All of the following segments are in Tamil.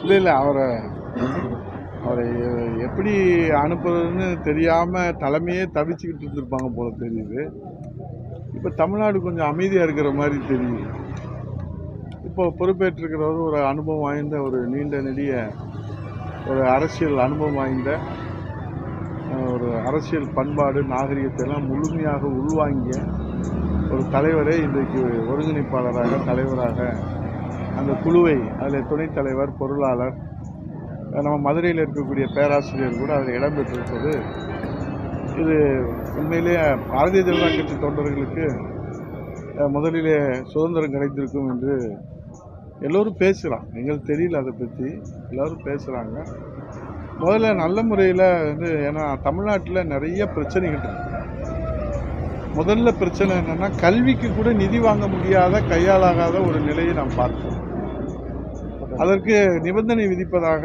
இல்லை இல்லை அவரை அவரை எப்படி அனுப்புறதுன்னு தெரியாமல் தலைமையே தவிச்சுக்கிட்டு இருந்திருப்பாங்க போல தெரியுது. இப்போ தமிழ்நாடு கொஞ்சம் அமைதியாக இருக்கிற மாதிரி தெரியுது. இப்போ பொறுப்பேற்றிருக்கிறவர் ஒரு அனுபவம் வாய்ந்த ஒரு நீண்ட நெடிய ஒரு அரசியல் அனுபவம் வாய்ந்த ஒரு அரசியல் பண்பாடு நாகரிகத்தை எல்லாம் முழுமையாக உள்வாங்கிய ஒரு தலைவரை இன்றைக்கு ஒருங்கிணைப்பாளராக தலைவராக அந்த குழுவை அதில் துணைத் தலைவர் பொருளாளர் நம்ம மதுரையில் இருக்கக்கூடிய பேராசிரியர் கூட அதில் இடம்பெற்றிருப்பது இது உண்மையிலேயே பாரதிய ஜனதா கட்சி தொண்டர்களுக்கு முதலிலே சுதந்திரம் கிடைத்திருக்கும் என்று எல்லோரும் பேசுகிறாங்க. எங்களுக்கு தெரியல அதை பற்றி. எல்லோரும் பேசுகிறாங்க. முதல்ல நல்ல முறையில் வந்து ஏன்னா தமிழ்நாட்டில் நிறைய பிரச்சனைகள் இருக்குது முதல்ல பிரச்சனை என்னன்னா கல்விக்கு கூட நிதி வாங்க முடியாத கையாளாகாத ஒரு நிலையை நாம் பார்த்தோம் அதற்கு நிபந்தனை விதிப்பதாக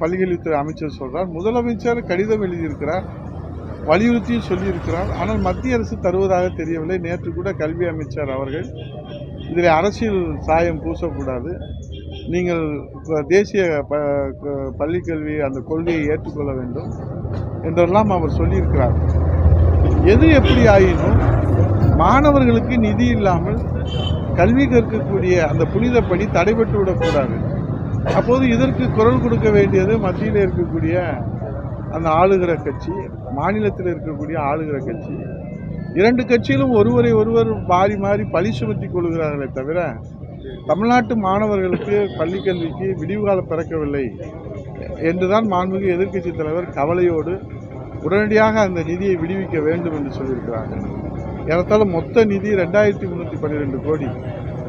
பள்ளிக்கல்வித்துறை அமைச்சர் சொல்கிறார் முதலமைச்சர் கடிதம் எழுதியிருக்கிறார். வலியுறுத்தியும் சொல்லியிருக்கிறார். ஆனால் மத்திய அரசு தருவதாக தெரியவில்லை. நேற்று கூட கல்வி அமைச்சர் அவர்கள் இதில் அரசியல் சாயம் பூசக்கூடாது. நீங்கள் தேசிய ப பள்ளிக்கல்வி அந்த கொள்கையை ஏற்றுக்கொள்ள வேண்டும் என்றெல்லாம் அவர் சொல்லியிருக்கிறார். எது எப்படி ஆயினும் மாணவர்களுக்கு நிதி இல்லாமல் கல்வி கற்கக்கூடிய அந்த புனித பணி தடைபட்டு விடக்கூடாது. அப்போது இதற்கு குரல் கொடுக்க வேண்டியது மத்தியில் இருக்கக்கூடிய அந்த ஆளுகிற கட்சி மாநிலத்தில் இருக்கக்கூடிய ஆளுகிற கட்சி. இரண்டு கட்சியிலும் ஒருவரை ஒருவர் மாறி மாறி பழி சுமத்தி கொள்கிறார்களே தவிர தமிழ்நாட்டு மாணவர்களுக்கு பள்ளிக்கல்விக்கு கல்விக்கு பிறக்கவில்லை. என்றுதான் மாண்புமிகு எதிர்க்கட்சி தலைவர் கவலையோடு உடனடியாக அந்த நிதியை விடுவிக்க வேண்டும் என்று சொல்லியிருக்கிறாங்க. ஏறத்தாழ மொத்த நிதி ரெண்டாயிரத்தி முந்நூற்றி பன்னிரெண்டு கோடி.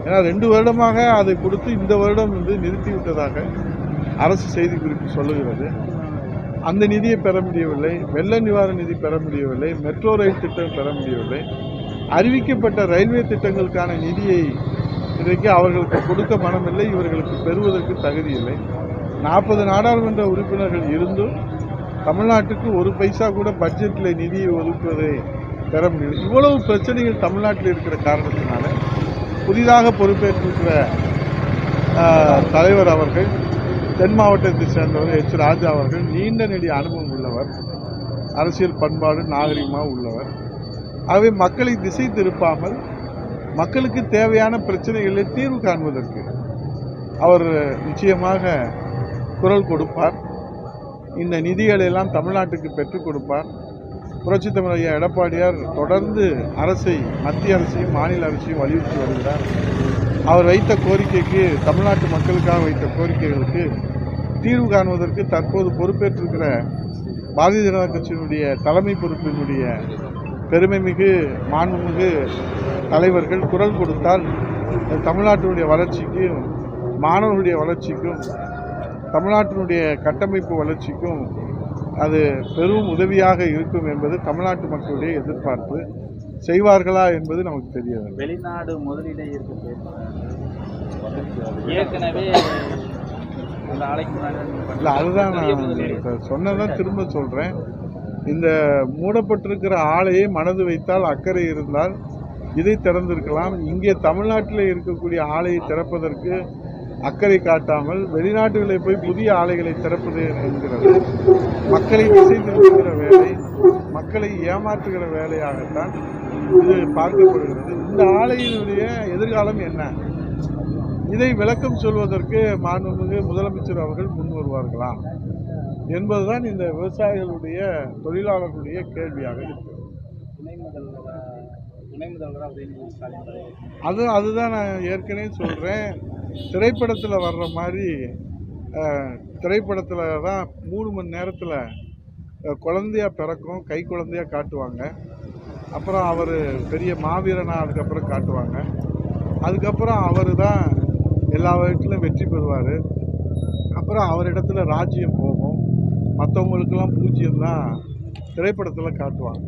ஏன்னா ரெண்டு வருடமாக அதை கொடுத்து இந்த வருடம் வந்து நிறுத்திவிட்டதாக அரசு செய்திக்குறிப்பு சொல்லுகிறது. அந்த நிதியை பெற முடியவில்லை. வெள்ள நிவாரண நிதி பெற முடியவில்லை. மெட்ரோ ரயில் திட்டம் பெற முடியவில்லை. அறிவிக்கப்பட்ட ரயில்வே திட்டங்களுக்கான நிதியை இன்றைக்கு அவர்களுக்கு கொடுக்க மனமில்லை. இவர்களுக்கு பெறுவதற்கு தகுதி இல்லை நாற்பது நாடாளுமன்ற உறுப்பினர்கள் இருந்தும் தமிழ்நாட்டுக்கு ஒரு பைசா கூட பட்ஜெட்டில் நிதியை ஒதுக்குவதை பெற முடியல இவ்வளவு பிரச்சனைகள் தமிழ்நாட்டில் இருக்கிற காரணத்தினால புதிதாக பொறுப்பேற்றிருக்கிற தலைவர் அவர்கள் தென் மாவட்டத்தை சேர்ந்தவர் எச். ராஜா அவர்கள் நீண்ட நெடிய அனுபவம் உள்ளவர் அரசியல் பண்பாடு நாகரிகமாக உள்ளவர். ஆகவே மக்களை திசை திருப்பாமல் மக்களுக்கு தேவையான பிரச்சனைகளை தீர்வு காண்பதற்கு அவர் நிச்சயமாக குரல் கொடுப்பார். இந்த நிதிகளை எல்லாம் தமிழ்நாட்டுக்கு பெற்றுக் கொடுப்பார். புரட்சி தமிழ் ஐயா எடப்பாடியார் தொடர்ந்து அரசை மத்திய அரசையும் மாநில அரசையும் வலியுறுத்தி வருகிறார். அவர் வைத்த கோரிக்கைக்கு தமிழ்நாட்டு மக்களுக்காக வைத்த கோரிக்கைகளுக்கு தீர்வு காணுவதற்கு தற்போது பொறுப்பேற்றிருக்கிற பாரதிய ஜனதா கட்சியினுடைய தலைமை பொறுப்பினுடைய பெருமைமிகு மாண்புமிகு தலைவர்கள் குரல் கொடுத்தால் தமிழ்நாட்டினுடைய வளர்ச்சிக்கும் மாணவர்களுடைய வளர்ச்சிக்கும் தமிழ்நாட்டினுடைய கட்டமைப்பு வளர்ச்சிக்கும் அது பெரும் உதவியாக இருக்கும் என்பது தமிழ்நாட்டு மக்களுடைய எதிர்பார்ப்பு. செய்வார்களா என்பது நமக்கு தெரியவில்லை. வெளிநாடு முதலீடே ஏற்கனவே இல்லை அதுதான் நான் சொன்னதான் திரும்ப சொல்கிறேன் இந்த மூடப்பட்டிருக்கிற ஆலையை மனது வைத்தால் அக்கறை இருந்தால் இதை திறந்திருக்கலாம். இங்கே தமிழ்நாட்டில் இருக்கக்கூடிய ஆலையை திறப்பதற்கு அக்கறை காட்டாமல் வெளிநாடுகளில் போய் புதிய ஆலைகளை திறப்பது என்கிறது. மக்களை திசை திருப்புகிற வேலை மக்களை ஏமாற்றுகிற வேலையாகத்தான் இது பார்க்கப்படுகிறது. இந்த ஆலையினுடைய எதிர்காலம் என்ன? இதை விளக்கம் சொல்வதற்கு மாண்புமிகு முதலமைச்சர் அவர்கள் முன் வருவார்களா என்பதுதான் இந்த விவசாயிகளுடைய தொழிலாளர்களுடைய கேள்வியாக இருக்கிறது அது அதுதான் நான் ஏற்கனவே சொல்கிறேன் திரைப்படத்தில் வர்ற மாதிரி திரைப்படத்தில் தான் மூணு மணி நேரத்தில் குழந்தையா பிறக்கும் கை குழந்தையாக காட்டுவாங்க. அப்புறம் அவர் பெரிய மாவீரனாக அதுக்கப்புறம் காட்டுவாங்க. அதுக்கப்புறம் அவர் தான் எல்லா வகையிலும் வெற்றி பெறுவார். அப்புறம் அவரிடத்துல ராஜ்யம் போகும். மற்றவங்களுக்கெல்லாம் பூஜ்ஜியம் தான் திரைப்படத்தில் காட்டுவாங்க.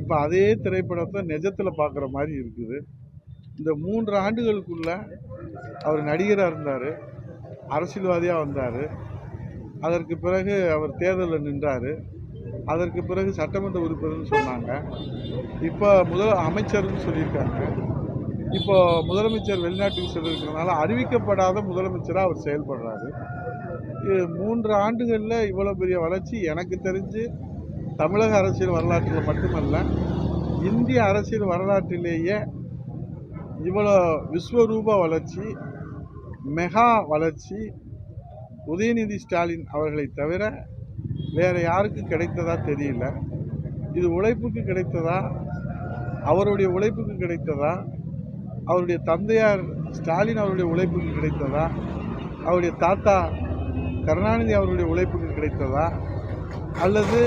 இப்போ அதே திரைப்படத்தை நிஜத்தில் பார்க்குற மாதிரி இருக்குது. இந்த மூன்று ஆண்டுகளுக்குள்ள அவர் நடிகராக இருந்தார். அரசியல்வாதியாக வந்தார். அதற்கு பிறகு அவர் தேர்தலில் நின்றார். அதற்கு பிறகு சட்டமன்ற உறுப்பினர்னு சொன்னாங்க. இப்போ முதல் அமைச்சர்னு சொல்லியிருக்காங்க. இப்போ முதலமைச்சர் வெளிநாட்டுக்கு சென்றிருக்கிறதுனால அறிவிக்கப்படாத முதலமைச்சராக அவர் செயல்படுறாரு. மூன்று ஆண்டுகளில் இவ்வளோ பெரிய வளர்ச்சி எனக்கு தெரிஞ்சு தமிழக அரசியல் வரலாற்றில் மட்டுமல்ல இந்திய அரசியல் வரலாற்றிலேயே இவ்வளோ விஸ்வரூப வளர்ச்சி மெகா வளர்ச்சி உதயநிதி ஸ்டாலின் அவர்களை தவிர வேறு யாருக்கும் கிடைத்ததா தெரியல. இது உழைப்புக்கு கிடைத்ததா? அவருடைய உழைப்புக்கு கிடைத்ததா? அவருடைய தந்தையார் ஸ்டாலின் அவருடைய உழைப்புக்கு கிடைத்ததா? அவருடைய தாத்தா கருணாநிதி அவருடைய உழைப்புக்கு கிடைத்ததா? அல்லது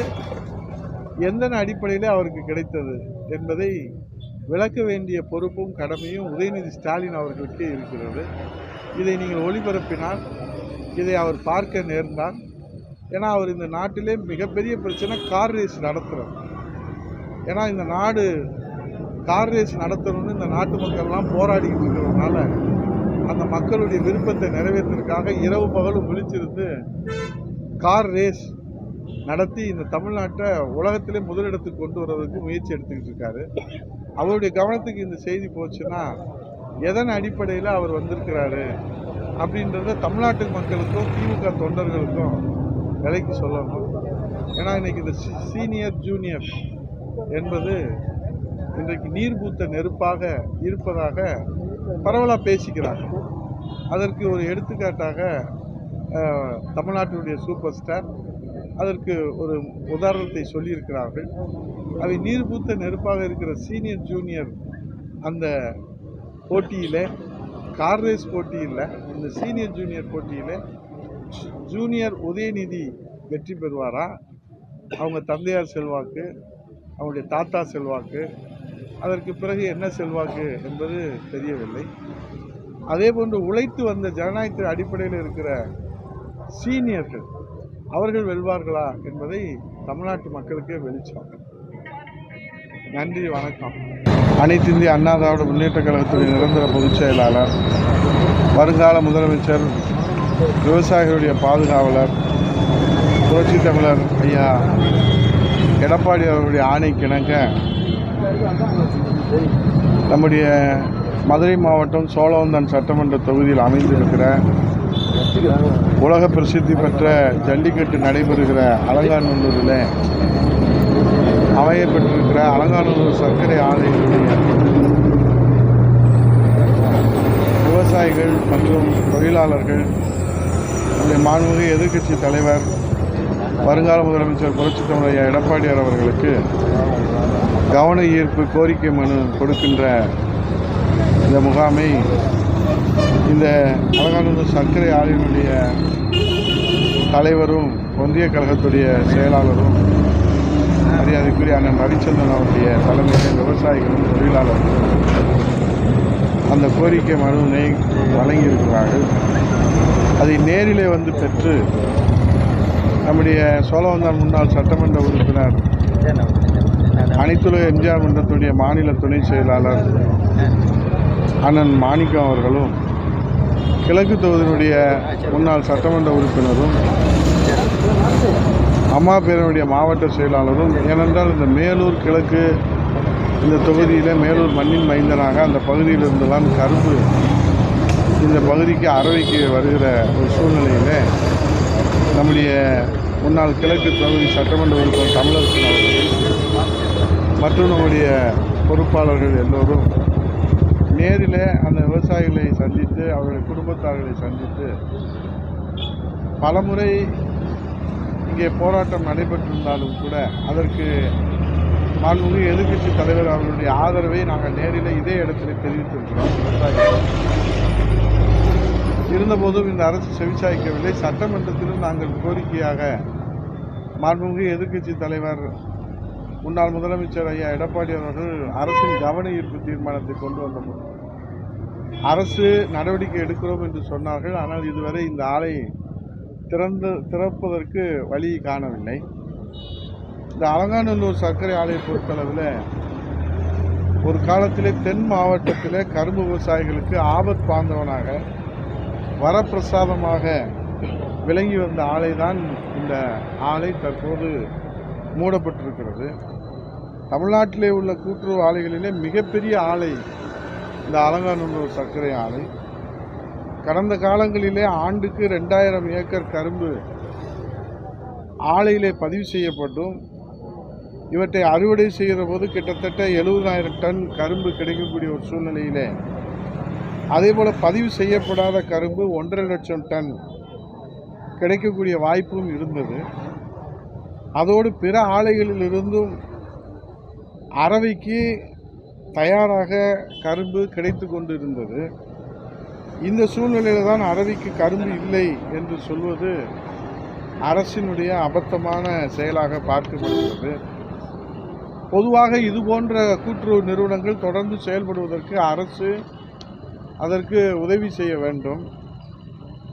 எந்த அடிப்படையில் அவருக்கு கிடைத்தது என்பதை விளக்க வேண்டிய பொறுப்பும் கடமையும் உதயநிதி ஸ்டாலின் அவர்களுக்கே இருக்கிறது. இதை நீங்கள் ஒளிபரப்பினால் இதை அவர் பார்க்க நேர்ந்தால் ஏன்னா அவர் இந்த நாட்டிலே மிகப்பெரிய பிரச்சனை கார் ரேஸ் நடத்துகிறார் ஏன்னா இந்த நாடு கார் ரேஸ் நடத்தணும்னு இந்த நாட்டு மக்கள்லாம் போராடிக்கிட்டு இருக்கிறதுனால அந்த மக்களுடைய விருப்பத்தை நிறைவேற்றுறதுக்காக இரவு பகலும் விழிச்சிருந்து கார் ரேஸ் நடத்தி இந்த தமிழ்நாட்டை உலகத்திலே முதலிடத்துக்கு கொண்டு வர்றதுக்கு முயற்சி எடுத்துக்கிட்டு இருக்காரு. அவருடைய கவனத்துக்கு இந்த செய்தி போச்சுன்னா எதன் அடிப்படையில் அவர் வந்திருக்கிறாரு அப்படின்றத தமிழ்நாட்டு மக்களுக்கும் திமுக தொண்டர்களுக்கும் விலைக்கு சொல்லணும். ஏன்னா இன்றைக்கி இந்த சீனியர் ஜூனியர் என்பது இன்றைக்கு நீர்பூத்த நெருப்பாக இருப்பதாக பரவலாக பேசிக்கிறார் அதற்கு ஒரு எடுத்துக்காட்டாக தமிழ்நாட்டினுடைய சூப்பர் ஸ்டார் அதற்கு ஒரு உதாரணத்தை சொல்லியிருக்கிறார்கள். அவை நீர் பூத்த நெருப்பாக இருக்கிற சீனியர் ஜூனியர் அந்த போட்டியில் கார் ரேஸ் போட்டியில் இந்த சீனியர் ஜூனியர் போட்டியில் ஜூனியர் உதயநிதி வெற்றி பெறுவாரா? அவங்க தந்தையார் செல்வாக்கு அவங்களுடைய தாத்தா செல்வாக்கு அதற்கு பிறகு என்ன செல்வாக்கு என்பது தெரியவில்லை. அதே போன்று உழைத்து வந்த ஜனநாயகத்தின் அடிப்படையில் இருக்கிற சீனியர்கள் அவர்கள் வெல்வார்களா என்பதை தமிழ்நாட்டு மக்களுக்கே வெளிச்சம். நன்றி வணக்கம். அனைத்து இந்திய அண்ணா திராவிட முன்னேற்ற கழகத்துடைய நிரந்தர பொதுச் செயலாளர் வருங்கால முதலமைச்சர் விவசாயிகளுடைய பாதுகாவலர் புரட்சி தமிழர் ஐயா எடப்பாடி ஆணை ஆணைக்கிணங்க நம்முடைய மதுரை மாவட்டம் சோழவந்தன் சட்டமன்ற தொகுதியில் அமைந்திருக்கிற உலக பிரசித்தி பெற்ற ஜல்லிக்கட்டு நடைபெறுகிற அலங்காநல்லூரில் அமையப்பட்டிருக்கிற அலங்காநல்லூர் சர்க்கரை ஆலையினுடைய விவசாயிகள் மற்றும் தொழிலாளர்கள் நம்முடைய மாண்புமிகு எதிர்க்கட்சி தலைவர் வருங்கால முதலமைச்சர் புரட்சித் தமிழர் எடப்பாடியார் அவர்களுக்கு கவன ஈர்ப்பு கோரிக்கை மனு கொடுக்கின்ற இந்த முகாமை இந்த அலங்காநல்லூர் சர்க்கரை ஆலையினுடைய தலைவரும் ஒன்றிய கழகத்துடைய செயலாளரும் மரியாதைக்குரிய அண்ணன் ரவிச்சந்திரன் அவருடைய தலைமையில் விவசாயிகளும் தொழிலாளர்களும் அந்த கோரிக்கை மனுவினை வழங்கியிருக்கிறார்கள். அதை நேரிலே வந்து பெற்று நம்முடைய சோழவந்தான் முன்னாள் சட்டமன்ற உறுப்பினர் அனைத்துலக எம்ஜிஆர் மன்றத்துடைய மாநில துணை செயலாளர் அண்ணன் மாணிக்கம் அவர்களும் கிழக்கு தொகுதியினுடைய முன்னாள் சட்டமன்ற உறுப்பினரும் அம்மா பேரனுடைய மாவட்ட செயலாளரும் ஏனென்றால் இந்த மேலூர் கிழக்கு இந்த தொகுதியில் மேலூர் மண்ணின் மைந்தனாக அந்த பகுதியிலிருந்துலாம் கரும்பு இந்த பகுதிக்கு அறவைக்கு வருகிற ஒரு சூழ்நிலையில் நம்முடைய முன்னாள் கிழக்கு தொகுதி சட்டமன்ற உறுப்பினர் தமிழரசன் அவர்கள் மற்றும் நம்முடைய பொறுப்பாளர்கள் எல்லோரும் நேரில் அந்த விவசாயிகளை சந்தித்து அவருடைய குடும்பத்தார்களை சந்தித்து பலமுறை இங்கே போராட்டம் நடைபெற்றிருந்தாலும் கூட அதற்கு மாண்புமிகு எதிர்க்கட்சி தலைவர் அவர்களுடைய ஆதரவை நாங்கள் நேரில் இதே இடத்தில் தெரிவித்திருக்கிறோம். விவசாயிகள் இருந்தபோதும் இந்த அரசு செவிசாய்க்கவில்லை. சட்டமன்றத்திலும் நாங்கள் கோரிக்கையாக மாண்புமிகு எதிர்க்கட்சி தலைவர் முன்னாள் முதலமைச்சர் ஐயா எடப்பாடி அவர்கள் அரசின் கவன ஈர்ப்பு தீர்மானத்தை கொண்டு வந்தபோது அரசு நடவடிக்கை எடுக்கிறோம் என்று சொன்னார்கள். ஆனால் இதுவரை இந்த ஆலை திறந்து திறப்பதற்கு வழி காணவில்லை. இந்த அலங்காநல்லூர் சர்க்கரை ஆலை பொறுத்தளவில் ஒரு காலத்திலே தென் மாவட்டத்தில் கரும்பு விவசாயிகளுக்கு ஆபத் பாந்தவனாக வரப்பிரசாதமாக விளங்கி வந்த ஆலை தான் இந்த ஆலை தற்போது மூடப்பட்டிருக்கிறது. தமிழ்நாட்டிலே உள்ள கூட்டுறவு ஆலைகளிலே மிகப்பெரிய ஆலை இந்த அலங்காநல்லூர் சர்க்கரை ஆலை. கடந்த காலங்களிலே ஆண்டுக்கு ரெண்டாயிரம் ஏக்கர் கரும்பு ஆலையிலே பதிவு செய்யப்பட்டும். இவற்றை அறுவடை செய்கிற போது கிட்டத்தட்ட எழுபதாயிரம் டன் கரும்பு கிடைக்கக்கூடிய ஒரு சூழ்நிலையிலே. அதேபோல் பதிவு செய்யப்படாத கரும்பு ஒன்றரை லட்சம் டன் கிடைக்கக்கூடிய வாய்ப்பும் இருந்தது. அதோடு பிற ஆலைகளில் இருந்தும் அரவைக்கு தயாராக கரும்பு கிடைத்து கொண்டு இருந்தது இந்த சூழ்நிலையில் தான் அரவிக்கு கரும்பு இல்லை என்று சொல்வது அரசினுடைய அபத்தமான செயலாக பார்க்கப்படுகிறது. பொதுவாக இது போன்ற கூட்டுறவு நிறுவனங்கள் தொடர்ந்து செயல்படுவதற்கு அரசு அதற்கு உதவி செய்ய வேண்டும்.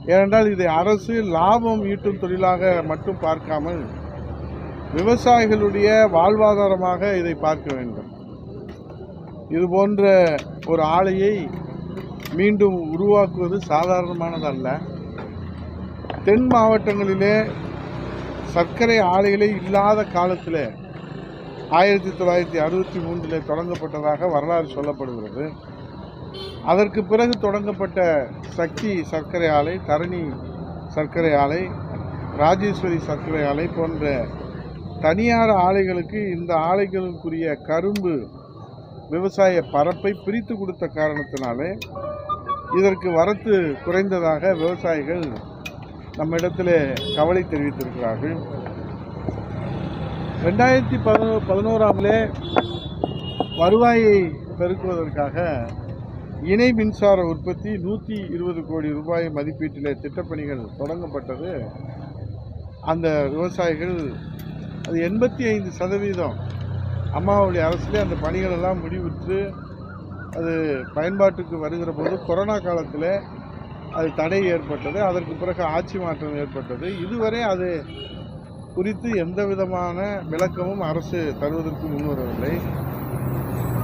ஏனென்றால் இதை அரசு லாபம் ஈட்டும் தொழிலாக மட்டும் பார்க்காமல் விவசாயிகளுடைய வாழ்வாதாரமாக இதை பார்க்க வேண்டும். இது போன்ற ஒரு ஆலையை மீண்டும் உருவாக்குவது சாதாரணமானதல்ல. தென் மாவட்டங்களிலே சர்க்கரை ஆலைகளே இல்லாத காலத்தில் ஆயிரத்தி தொள்ளாயிரத்தி அறுபத்தி மூன்றில் தொடங்கப்பட்டதாக வரலாறு சொல்லப்படுகிறது. அதற்கு பிறகு தொடங்கப்பட்ட சக்தி சர்க்கரை ஆலை தரணி சர்க்கரை ஆலை ராஜேஸ்வரி சர்க்கரை ஆலை போன்ற தனியார் ஆலைகளுக்கு இந்த ஆலைகளுக்குரிய கரும்பு விவசாய பரப்பை பிரித்து கொடுத்த காரணத்தினாலே இதற்கு வரத்து குறைந்ததாக விவசாயிகள் நம்மிடத்தில் கவலை தெரிவித்திருக்கிறார்கள். ரெண்டாயிரத்தி பதினோ பதினோராமிலே வருவாயை பெருக்குவதற்காக இணை மின்சார உற்பத்தி நூற்றி இருபது கோடி ரூபாய் மதிப்பீட்டில் திட்டப்பணிகள் தொடங்கப்பட்டது. அந்த விவசாயிகள் அது எண்பத்தி ஐந்து சதவீதம் அம்மாவுடைய அரசிலே அந்த பணிகள் எல்லாம் முடிவுற்று அது பயன்பாட்டுக்கு வருகிற போது கொரோனா காலத்தில் அது தடை ஏற்பட்டது. அதற்கு பிறகு ஆட்சி மாற்றம் ஏற்பட்டது. இதுவரை அது குறித்து எந்த விதமான விளக்கமும் அரசு தருவதற்கு முன்வரவில்லை.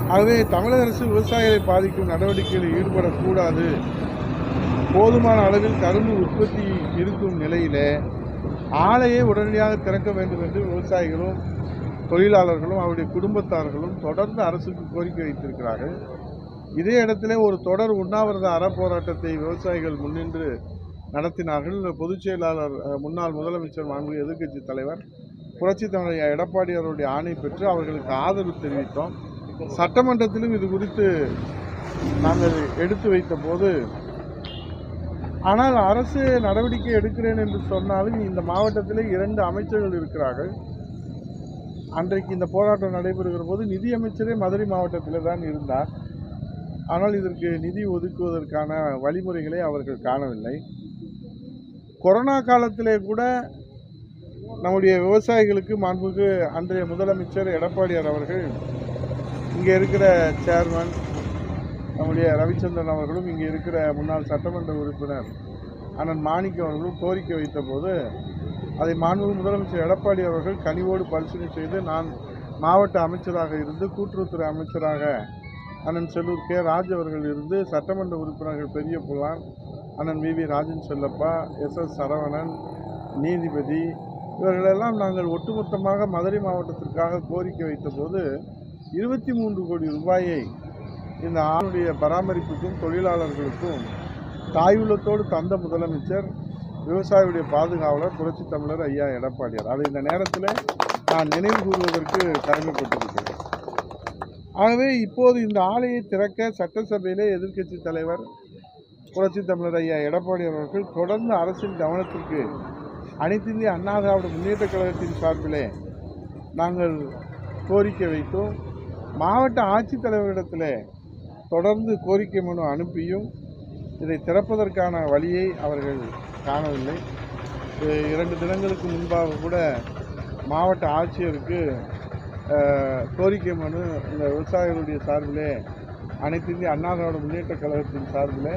ஆகவே தமிழக அரசு விவசாயிகளை பாதிக்கும் நடவடிக்கைகளில் ஈடுபடக்கூடாது. போதுமான அளவில் கரும்பு உற்பத்தி இருக்கும் நிலையில் ஆலையை உடனடியாக திறக்க வேண்டும் என்று விவசாயிகளும் தொழிலாளர்களும் அவருடைய குடும்பத்தார்களும் தொடர்ந்து அரசுக்கு கோரிக்கை வைத்திருக்கிறார்கள். இதே இடத்திலே ஒரு தொடர் உண்ணாவிரத அறப்போராட்டத்தை விவசாயிகள் முன்னின்று நடத்தினார்கள். பொதுச் செயலாளர் முன்னாள் முதலமைச்சர் மாண்பு எதிர்க்கட்சி தலைவர் புரட்சி தலைவர் எடப்பாடி அவருடைய ஆணை பெற்று அவர்களுக்கு ஆதரவு தெரிவித்தோம். சட்டமன்றத்திலும் இது குறித்து நாங்கள் எடுத்து வைத்த போது ஆனால் அரசு நடவடிக்கை எடுக்கிறேன் என்று சொன்னாலும் இந்த மாவட்டத்திலே இரண்டு அமைச்சர்கள் இருக்கிறார்கள். அன்றைக்கு இந்த போராட்டம் நடைபெறுகிற போது நிதியமைச்சரே மதுரை மாவட்டத்தில் தான் இருந்தார். ஆனால் இதற்கு நிதி ஒதுக்குவதற்கான வழிமுறைகளை அவர்கள் காணவில்லை. கொரோனா காலத்திலே கூட நம்முடைய விவசாயிகளுக்கு மாண்புக்கு அன்றைய முதலமைச்சர் எடப்பாடியார் அவர்கள் இங்கே இருக்கிற சேர்மன் நம்முடைய ரவிச்சந்திரன் அவர்களும் இங்கே இருக்கிற முன்னாள் சட்டமன்ற உறுப்பினர் அண்ணன் மாணிக்கம் அவர்களும் கோரிக்கை வைத்தபோது அதை மாண்புமிகு முதலமைச்சர் எடப்பாடி அவர்கள் கனிவோடு பரிசீலனை செய்து நான் மாவட்ட அமைச்சராக இருந்து கூட்டுறவுத்துறை அமைச்சராக அண்ணன் செல்லூர் கே ராஜ் அவர்கள் இருந்து சட்டமன்ற உறுப்பினர்கள் பெரிய புலான் அண்ணன் V V Rajan Chellappa S S Saravanan நீதிபதி இவர்களெல்லாம் நாங்கள் ஒட்டுமொத்தமாக மதுரை மாவட்டத்திற்காக கோரிக்கை வைத்தபோது இருபத்தி மூன்று கோடி ரூபாயை இந்த ஆணுடைய பராமரிப்புக்கும் தொழிலாளர்களுக்கும் தாயுள்ளத்தோடு தந்த முதலமைச்சர் விவசாயியுடைய பாதுகாவலர் புரட்சி தமிழர் ஐயா எடப்பாடியார். அதை இந்த நேரத்தில் நான் நினைவு கூறுவதற்கு கடமைப்பட்டிருக்கிறேன். ஆகவே இப்போது இந்த ஆலையை திறக்க சட்டசபையிலே எதிர்க்கட்சி தலைவர் புரட்சி தமிழர் ஐயா எடப்பாடி அவர்கள் தொடர்ந்து அரசின் கவனத்திற்கு அனைத்திந்திய அண்ணா திராவிட முன்னேற்ற கழகத்தின் சார்பிலே நாங்கள் கோரிக்கை வைத்தோம். மாவட்ட ஆட்சித்தலைவரிடத்தில் தொடர்ந்து கோரிக்கை மனு அனுப்பியும் இதை திறப்பதற்கான வழியை அவர்கள் காணவில்லை. இரண்டு தினங்களுக்கு முன்பாக கூட மாவட்ட ஆட்சியருக்கு கோரிக்கை மனு இந்த விவசாயிகளுடைய சார்பிலே அனைத்து இந்திய அண்ணா திராவிட முன்னேற்ற கழகத்தின் சார்பிலே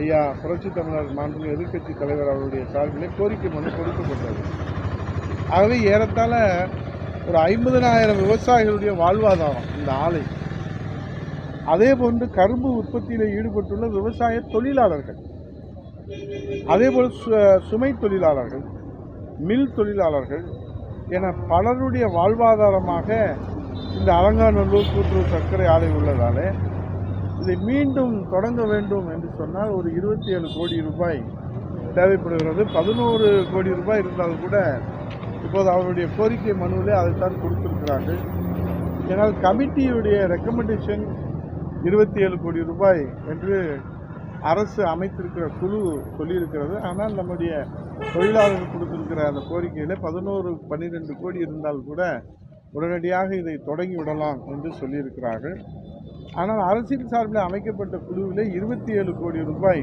ஐயா புரட்சி தமிழர் மாண்பு எதிர்க்கட்சி தலைவர் அவருடைய சார்பிலே கோரிக்கை மனு கொடுக்கப்பட்டது. ஆகவே ஏறத்தாழ ஒரு ஐம்பதனாயிரம் விவசாயிகளுடைய வாழ்வாதாரம் இந்த ஆலை. அதே போன்று கரும்பு உற்பத்தியில் ஈடுபட்டுள்ள விவசாய தொழிலாளர்கள். அதேபோல் சு- சுமை தொழிலாளர்கள் மில் தொழிலாளர்கள் என பலருடைய வாழ்வாதாரமாக இந்த அலங்காநல்லூர் கூட்டுறவு சர்க்கரை ஆலை உள்ளதாலே இதை மீண்டும் தொடங்க வேண்டும் என்று சொன்னால் ஒரு இருபத்தி ஏழு கோடி ரூபாய் தேவைப்படுகிறது. பதினோரு கோடி ரூபாய் இருந்தால் கூட இப்போது அவருடைய கோரிக்கை மனுவிலே அதைத்தான் கொடுத்திருக்கிறார்கள். ஏன்னால் கமிட்டியுடைய ரெக்கமெண்டேஷன் இருபத்தி ஏழு கோடி ரூபாய் என்று அரசு அமைத்திருக்கிற குழு சொல்லியிருக்கிறது. ஆனால் நம்முடைய தொழிலாளர்கள் கொடுத்திருக்கிற அந்த கோரிக்கையில் பதினோரு பன்னிரெண்டு கோடி இருந்தால் கூட உடனடியாக இதை தொடங்கி விடலாம் என்று சொல்லியிருக்கிறார்கள். ஆனால் அரசியல் சார்பில் அமைக்கப்பட்ட குழுவிலே இருபத்தி ஏழு கோடி ரூபாய்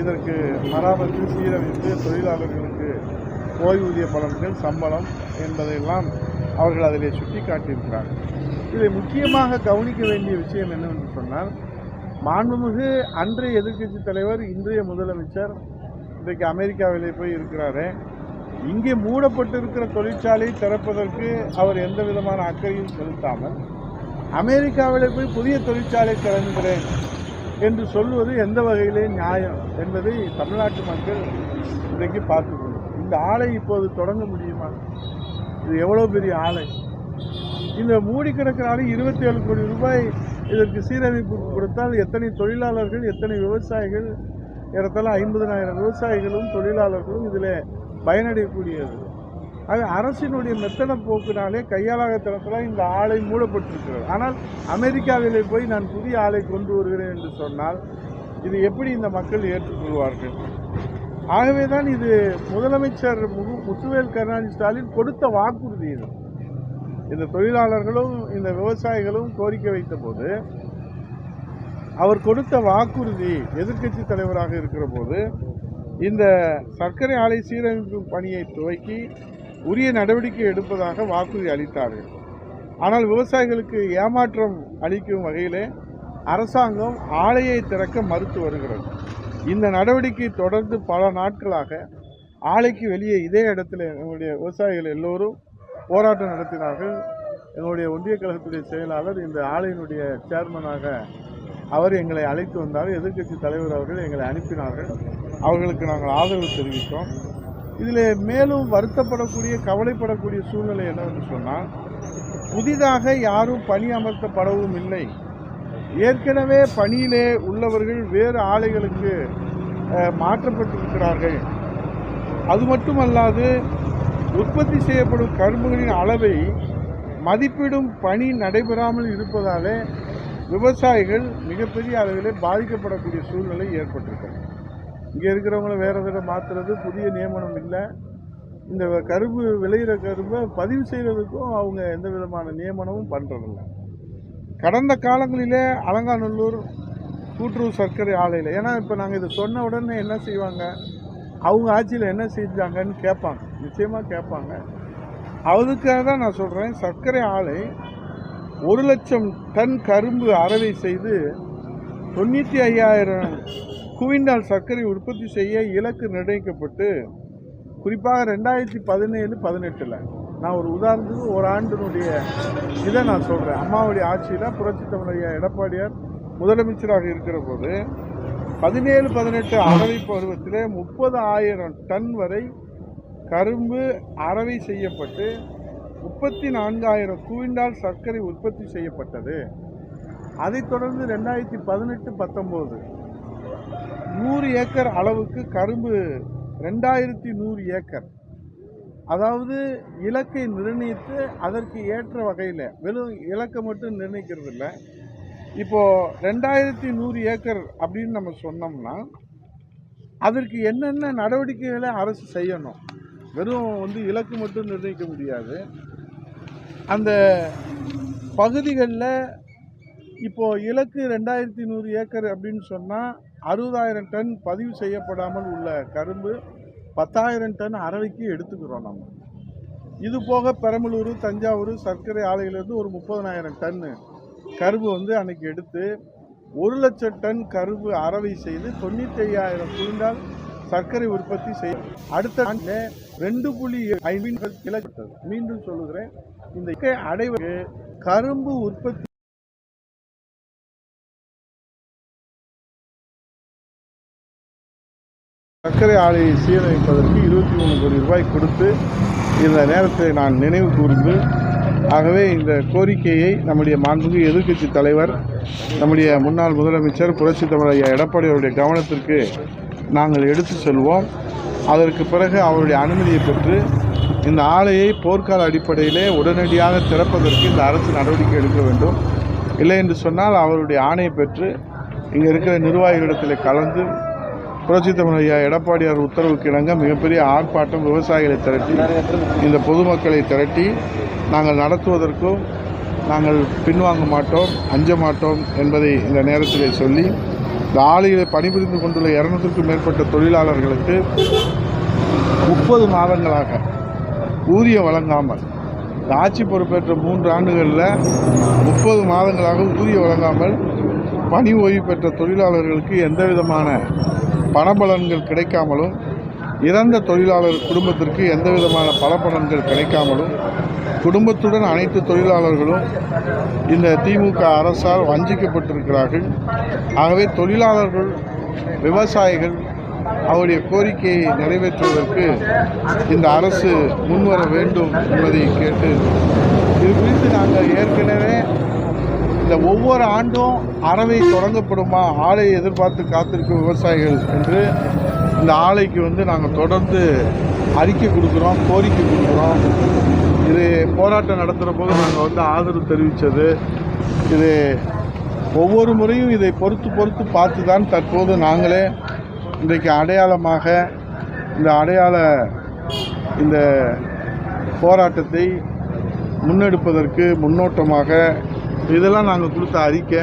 இதற்கு மராமத்து சீரமைப்பு தொழிலாளர்களுக்கு ஓய்வூதிய பலன்கள் சம்பளம் என்பதையெல்லாம் அவர்கள் அதிலே சுட்டி காட்டியிருக்கிறார்கள் இதில் முக்கியமாக கவனிக்க வேண்டிய விஷயம் என்னவென்று சொன்னால் மாண்புமிகு அன்றைய எதிர்க்கட்சி தலைவர் இன்றைய முதலமைச்சர் இன்றைக்கு அமெரிக்காவிலே போய் இருக்கிறாரு. இங்கே மூடப்பட்டிருக்கிற தொழிற்சாலை திறப்பதற்கு அவர் எந்த விதமான அக்கறையும் செலுத்தாமல் அமெரிக்காவிலே போய் புதிய தொழிற்சாலை திறந்துகிறேன் என்று சொல்வது எந்த வகையிலே நியாயம் என்பதை தமிழ்நாட்டு மக்கள் இன்றைக்கு பார்த்துக்கணும் இந்த ஆலை இப்போது தொடங்க முடியுமா? இது எவ்வளோ பெரிய ஆலை? இந்த மூடி கிடக்கிற ஆலை இருபத்தி ஏழு கோடி ரூபாய் இதற்கு சீரமைப்பு கொடுத்தால் எத்தனை தொழிலாளர்கள் எத்தனை விவசாயிகள் ஏறத்தாழ ஐம்பதனாயிரம் விவசாயிகளும் தொழிலாளர்களும் இதில் பயனடையக்கூடியது. அது அரசினுடைய மெத்தன போக்குனாலே கையாளாகத்தனத்தில் இந்த ஆலை மூடப்பட்டிருக்கிறது. ஆனால் அமெரிக்காவிலே போய் நான் புதிய ஆலை கொண்டு வருகிறேன் என்று சொன்னால் இது எப்படி இந்த மக்கள் ஏற்றுக்கொள்வார்கள்? ஆகவே தான் இது முதலமைச்சர் முகு முத்துவேல் கருணாநிதி ஸ்டாலின் கொடுத்த வாக்குறுதி இது. இந்த தொழிலாளர்களும் இந்த விவசாயிகளும் கோரிக்கை வைத்த போது அவர் கொடுத்த வாக்குறுதி எதிர்க்கட்சி தலைவராக இருக்கிற போது இந்த சர்க்கரை ஆலை சீரமைப்பு பணியை துவக்கி உரிய நடவடிக்கை எடுப்பதாக வாக்குறுதி அளித்தார்கள். ஆனால் விவசாயிகளுக்கு ஏமாற்றம் அளிக்கும் வகையிலே அரசாங்கம் ஆலையை திறக்க மறுத்து வருகிறது. இந்த நடவடிக்கை தொடர்ந்து பல நாட்களாக ஆலைக்கு வெளியே இதே இடத்துல நம்முடைய விவசாயிகள் எல்லோரும் போராட்டம் நடத்தினார்கள். எங்களுடைய ஒன்றிய கழகத்துடைய செயலாளர் இந்த ஆலையினுடைய சேர்மனாக அவர் எங்களை அழைத்து வந்தார். எதிர்க்கட்சி தலைவர் அவர்கள் எங்களை அனுப்பினார்கள். அவர்களுக்கு நாங்கள் ஆதரவு தெரிவித்தோம். இதில் மேலும் வருத்தப்படக்கூடிய கவலைப்படக்கூடிய சூழ்நிலை என்னவென்று சொன்னால் புதிதாக யாரும் பணி அமர்த்தப்படவும் இல்லை. ஏற்கனவே பணியிலே உள்ளவர்கள் வேறு ஆலைகளுக்கு மாற்றப்பட்டிருக்கிறார்கள். அது மட்டுமல்லாது உற்பத்தி செய்யப்படும் கரும்புகளின் அளவை மதிப்பிடும் பணி நடைபெறாமல் இருப்பதாலே விவசாயிகள் மிகப்பெரிய அளவிலே பாதிக்கப்படக்கூடிய சூழ்நிலை ஏற்பட்டிருக்கிறது. இங்கே இருக்கிறவங்கள வேறு விட மாற்றுறது புதிய நியமனம் இல்லை. இந்த கரும்பு விளையிற கரும்பை பதிவு செய்கிறதுக்கும் அவங்க எந்த விதமான நியமனமும் பண்ணுறதில்ல கடந்த காலங்களிலே அலங்காநல்லூர் கூட்டுறவு சர்க்கரை ஆலையில் ஏன்னா இப்போ நாங்கள் இதை சொன்ன உடனே என்ன செய்வாங்க? அவங்க ஆட்சியில் என்ன செஞ்சாங்கன்னு கேட்பாங்க. நிச்சயமாக கேட்பாங்க. அதுக்காக தான் நான் சொல்கிறேன் சர்க்கரை ஆலை ஒரு லட்சம் டன் கரும்பு அறவை செய்து தொண்ணூற்றி ஐயாயிரம் குவிண்டால் சர்க்கரை உற்பத்தி செய்ய இலக்கு நிர்ணயிக்கப்பட்டு குறிப்பாக ரெண்டாயிரத்தி பதினேழு பதினெட்டில். நான் ஒரு உதாரணத்துக்கு ஒரு ஆண்டினுடைய இதை நான் சொல்கிறேன் அம்மாவுடைய ஆட்சியில் புரட்சி தமிழையா எடப்பாடியார் முதலமைச்சராக இருக்கிற போது பதினேழு பதினெட்டு அறவை பருவத்திலே முப்பது ஆயிரம் டன் வரை கரும்பு அறவை செய்யப்பட்டு முப்பத்தி நான்காயிரம் குவிண்டால் சர்க்கரை உற்பத்தி செய்யப்பட்டது. அதைத் தொடர்ந்து ரெண்டாயிரத்தி பதினெட்டு பத்தொம்போது நூறு ஏக்கர் அளவுக்கு கரும்பு ரெண்டாயிரத்தி நூறு ஏக்கர். அதாவது இலக்கை நிர்ணயித்து அதற்கு ஏற்ற வகையில் வெறும் இலக்கை மட்டும் நிர்ணயிக்கிறது இல்லை இப்போது ரெண்டாயிரத்தி நூறு ஏக்கர் அப்படின்னு நம்ம சொன்னோம்னா அதற்கு என்னென்ன நடவடிக்கைகளை அரசு செய்யணும்? வெறும் வந்து இலக்கு மட்டும் நிர்ணயிக்க முடியாது. அந்த பகுதிகளில் இப்போது இலக்கு ரெண்டாயிரத்தி நூறு ஏக்கர் அப்படின்னு சொன்னால் அறுபதாயிரம் டன் பதிவு செய்யப்படாமல் உள்ள கரும்பு பத்தாயிரம் டன் அறவைக்கு எடுத்துக்கிறோம் நம்ம. இது போக பெரம்பலூர் தஞ்சாவூர் சர்க்கரை ஆலையிலேருந்து ஒரு முப்பதனாயிரம் டன்னு கரும்பு வந்து அன்னைக்கு எடுத்து ஒரு லட்சம் டன் கரும்பு அறவை செய்து தொண்ணூற்றி ஐயாயிரம் குவிண்டால் சர்க்கரை உற்பத்தி செய்ய அடுத்த ஆண்டில் ரெண்டு புள்ளி ஐந்து இலக்கு மீண்டும் சொல்லுகிறேன். இந்த அடைவு கரும்பு உற்பத்தி சர்க்கரை ஆலையை சீரமைப்பதற்கு இருபத்தி மூணு கோடி ரூபாய் கொடுத்து இந்த நேரத்தை நான் நினைவு கூர்ந்து ஆகவே இந்த கோரிக்கையை நம்முடைய மாண்புமிகு எதிர்க்கட்சி தலைவர் நம்முடைய முன்னாள் முதலமைச்சர் புரட்சி தமிழர் எடப்பாடி அவருடைய கவனத்திற்கு நாங்கள் எடுத்து செல்வோம். அதற்கு பிறகு அவருடைய அனுமதியை பெற்று இந்த ஆலையை போர்க்கால அடிப்படையிலே உடனடியாக திறப்பதற்கு இந்த அரசு நடவடிக்கை எடுக்க வேண்டும். இல்லை என்று சொன்னால் அவருடைய ஆணையை பெற்று இங்கே இருக்கிற நிர்வாகிகளிடத்தில் கலந்து புரட்சி தமிழ் ஐயா எடப்பாடியார் உத்தரவுக்கு இணங்க மிகப்பெரிய ஆர்ப்பாட்டம் விவசாயிகளை திரட்டி இந்த பொதுமக்களை திரட்டி நாங்கள் நடத்துவதற்கும் நாங்கள் பின்வாங்க மாட்டோம் அஞ்ச மாட்டோம் என்பதை இந்த நேரத்தில் சொல்லி இந்த ஆலையில் பணிபுரிந்து கொண்டுள்ள இரநூறுக்கும் மேற்பட்ட தொழிலாளர்களுக்கு முப்பது மாதங்களாக ஊதியம் வழங்காமல் இந்த ஆட்சி பொறுப்பேற்ற மூன்று ஆண்டுகளில் முப்பது மாதங்களாக ஊதியம் வழங்காமல் பணி ஓய்வு பெற்ற தொழிலாளர்களுக்கு எந்த விதமான பணபலன்கள் கிடைக்காமலும் இறந்த தொழிலாளர் குடும்பத்திற்கு எந்த விதமான பலப்பலன்கள் கிடைக்காமலும் குடும்பத்துடன் அனைத்து தொழிலாளர்களும் இந்த திமுக அரசால் வஞ்சிக்கப்பட்டிருக்கிறார்கள். ஆகவே தொழிலாளர்கள் விவசாயிகள் அவருடைய கோரிக்கையை நிறைவேற்றுவதற்கு இந்த அரசு முன்வர வேண்டும் என்பதை கேட்டு இது குறித்து நாங்கள் ஏற்கனவே ஒவ்வொரு ஆண்டும் அறவை தொடங்கப்படுமா? ஆலையை எதிர்பார்த்து காத்திருக்கும் விவசாயிகள் என்று இந்த ஆலைக்கு வந்து நாங்கள் தொடர்ந்து அறிக்கை கொடுக்குறோம் கோரிக்கை கொடுக்குறோம். இது போராட்டம் நடத்துகிற போது நாங்கள் வந்து ஆதரவு தெரிவித்தது இது ஒவ்வொரு முறையும் இதை பொறுத்து பொறுத்து பார்த்து தான் தற்போது நாங்களே இன்றைக்கு அடையாளமாக இந்த அடையாள இந்த போராட்டத்தை முன்னெடுப்பதற்கு முன்னோட்டமாக இதெல்லாம் நாங்கள் கொடுத்த அறிக்கை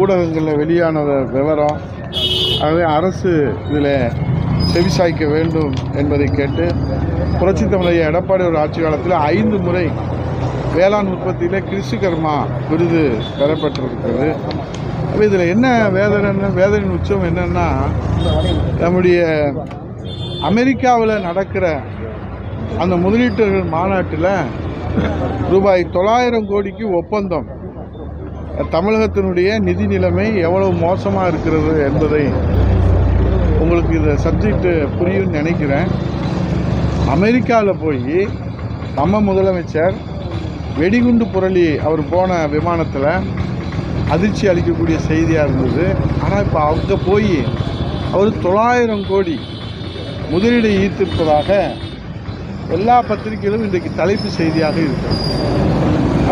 ஊடகங்களில் வெளியான விவரம் ஆகவே அரசு இதில் செவிசாய்க்க வேண்டும் என்பதை கேட்டு புரட்சி தமிழைய எடப்பாடி ஒரு ஆட்சி காலத்தில் ஐந்து முறை வேளாண் உற்பத்தியில் கிருஷிகர்மா விருது பெறப்பட்டிருக்கிறது. அப்போ இதில் என்ன வேதனை வேதனின் உச்சம் என்னென்னா நம்முடைய அமெரிக்காவில் நடக்கிற அந்த முதலீட்டர்கள் மாநாட்டில் ரூபாய் தொள்ளாயிரம் கோடிக்கு ஒப்பந்தம். தமிழகத்தினுடைய நிதி நிலைமை எவ்வளவு மோசமாக இருக்கிறது என்பதை உங்களுக்கு இந்த சப்ஜெக்ட் புரியும்னு நினைக்கிறேன். அமெரிக்காவில் போய் நம்ம முதலமைச்சர் வெடிகுண்டு புரளி அவர் போன விமானத்தில் அதிர்ச்சி அளிக்கக்கூடிய செய்தியாக இருந்தது. ஆனால் இப்போ அங்கே போய் அவர் தொள்ளாயிரம் கோடி முதலீடு ஈர்த்திருப்பதாக எல்லா பத்திரிகைகளும் இன்றைக்கு தலைப்பு செய்தியாக இருக்கிறது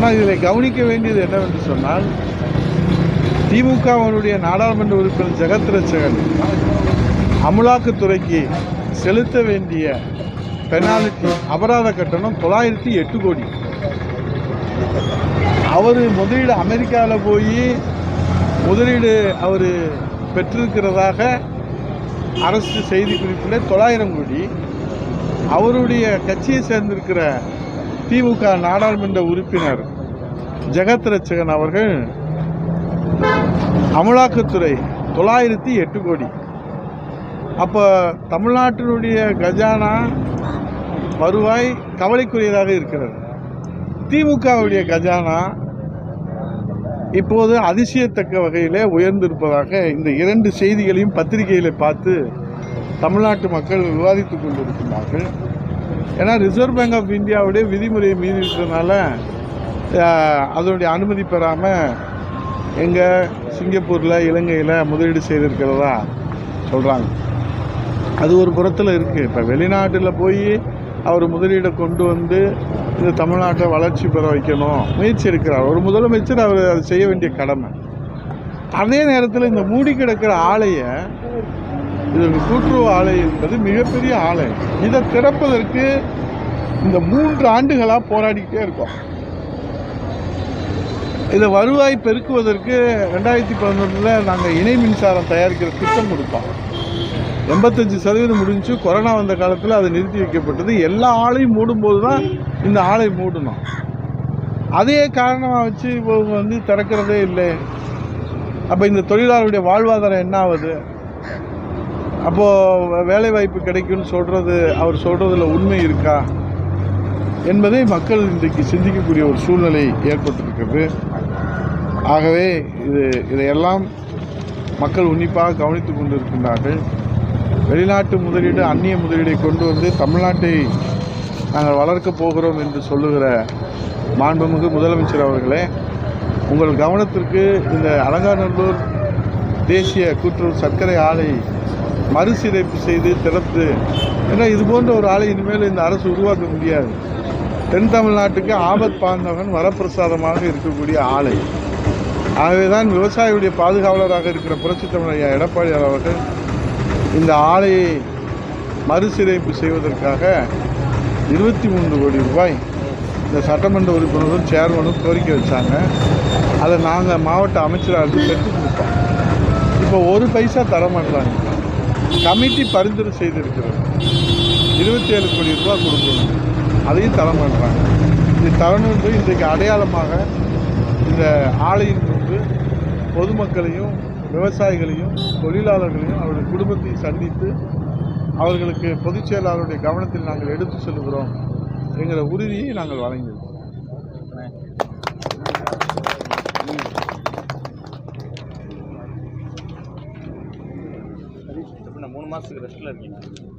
ஆனால் இதில் கவனிக்க வேண்டியது என்னவென்று சொன்னால் திமுகவினுடைய நாடாளுமன்ற உறுப்பினர் ஜெகத் ரட்சகன் அமலாக்கத்துறைக்கு செலுத்த வேண்டிய பெனாலிட்டி அபராத கட்டணம் தொள்ளாயிரத்தி எட்டு கோடி. அவர் முதலீடு அமெரிக்காவில் போய் முதலீடு அவர் பெற்றிருக்கிறதாக அரசு செய்தி குறிப்பில் தொள்ளாயிரம் கோடி. அவருடைய கட்சியை சேர்ந்திருக்கிற திமுக நாடாளுமன்ற உறுப்பினர் ஜெகத் ரட்சகன் அவர்கள் அமலாக்கத்துறை தொள்ளாயிரத்தி எட்டு கோடி. அப்போ தமிழ்நாட்டினுடைய கஜானா வருவாய் கவலைக்குரியதாக இருக்கிறது. திமுகவுடைய கஜானா இப்போது அதிசயத்தக்க வகையிலே உயர்ந்திருப்பதாக இந்த இரண்டு செய்திகளையும் பத்திரிகையில் பார்த்து தமிழ்நாட்டு மக்கள் விவாதித்துக் கொண்டிருக்கிறார்கள் ஏன்னா ரிசர்வ் பேங்க் ஆஃப் இந்தியாவுடைய விதிமுறையை மீறி இருக்கிறதுனால அதனுடைய அனுமதி பெறாமல் எங்கே சிங்கப்பூரில் இலங்கையில் முதலீடு செய்திருக்கிறதா சொல்கிறாங்க அது ஒரு புறத்தில் இருக்குது இப்போ வெளிநாட்டில் போய் அவர் முதலீடை கொண்டு வந்து இந்த தமிழ்நாட்டை வளர்ச்சி பெற வைக்கணும் முயற்சி இருக்கிறார். ஒரு முதலமைச்சர் அவர் அதை செய்ய வேண்டிய கடமை. அதே நேரத்தில் இந்த மூடி கிடக்கிற ஆலையை இது கூட்டுறவு ஆலை என்பது மிகப்பெரிய ஆலை. இதை திறப்பதற்கு இந்த மூன்று ஆண்டுகளாக போராடிக்கிட்டே இருக்கோம். இதை வருவாய் பெருக்குவதற்கு ரெண்டாயிரத்தி பதினொன்றில் நாங்கள் இணை மின்சாரம் தயாரிக்கிற திட்டம் கொடுத்தோம். எண்பத்தஞ்சு சதவீதம் முடிஞ்சு கொரோனா வந்த காலத்தில் அது நிறுத்தி வைக்கப்பட்டது. எல்லா ஆலையும் மூடும்போது தான் இந்த ஆலை மூடணும். அதே காரணமாக வச்சு இப்போ இவங்க வந்து திறக்கிறதே இல்லை. அப்போ இந்த தொழிலாளருடைய வாழ்வாதாரம் என்ன ஆகுது? அப்போது வேலை வாய்ப்பு கிடைக்கும்னு சொல்கிறது அவர் சொல்கிறதுல உண்மை இருக்கா? என்பதை மக்கள் இன்றைக்கு சிந்திக்கக்கூடிய ஒரு சூழ்நிலை ஏற்பட்டிருக்கிறது. ஆகவே இது இதையெல்லாம் மக்கள் உன்னிப்பாக கவனித்துக் கொண்டிருக்கின்றார்கள். வெளிநாட்டு முதலீடு அந்நிய முதலீடை கொண்டு வந்து தமிழ்நாட்டை நாங்கள் வளர்க்கப் போகிறோம் என்று சொல்லுகிற மாண்புமிகு முதலமைச்சர் அவர்களே உங்கள் கவனத்திற்கு இந்த அலங்காநல்லூர் தேசிய கூட்டுறவு சர்க்கரை ஆலை மறுசீரமைப்பு செய்து திறந்து ஏன்னா இது போன்ற ஒரு ஆலை இனிமேல் இந்த அரசு உருவாக்க முடியாது. தென் தமிழ்நாட்டுக்கு ஆபத் பாந்தவன் வரப்பிரசாதமாக இருக்கக்கூடிய ஆலை. ஆகவே தான் விவசாயியுடைய பாதுகாவலராக இருக்கிற புரட்சி தமிழையா எடப்பாடியார் அவர்கள் இந்த ஆலையை மறுசீரமைப்பு செய்வதற்காக இருபத்தி மூன்று கோடி ரூபாய் இந்த சட்டமன்ற உறுப்பினரும் சேர்மனும் கோரிக்கை வச்சாங்க. அதை நாங்கள் மாவட்ட அமைச்சராக பெற்று கொடுத்தோம். இப்போ ஒரு பைசா தர மாட்டாங்க கமிட்டி பரிந்துரை செய்திருக்கிறது. இருபத்தி ஏழு கோடி ரூபாய் கொடுக்கணும். அதையும் தர மாட்டாங்க இது தரணுன்றது இன்றைக்கு அடையாளமாக இந்த ஆலையின் பொதுமக்களையும் விவசாயிகளையும் தொழிலாளர்களையும் அவருடைய குடும்பத்தையும் சந்தித்து அவர்களுக்கு பொதுச் செயலாளருடைய கவனத்தில் நாங்கள் எடுத்து செல்கிறோம் என்கிற உறுதியை நாங்கள் வழங்கியிருக்கோம் மூணு மாதத்துக்கு ரெஸ்ட்ல இருக்கீங்க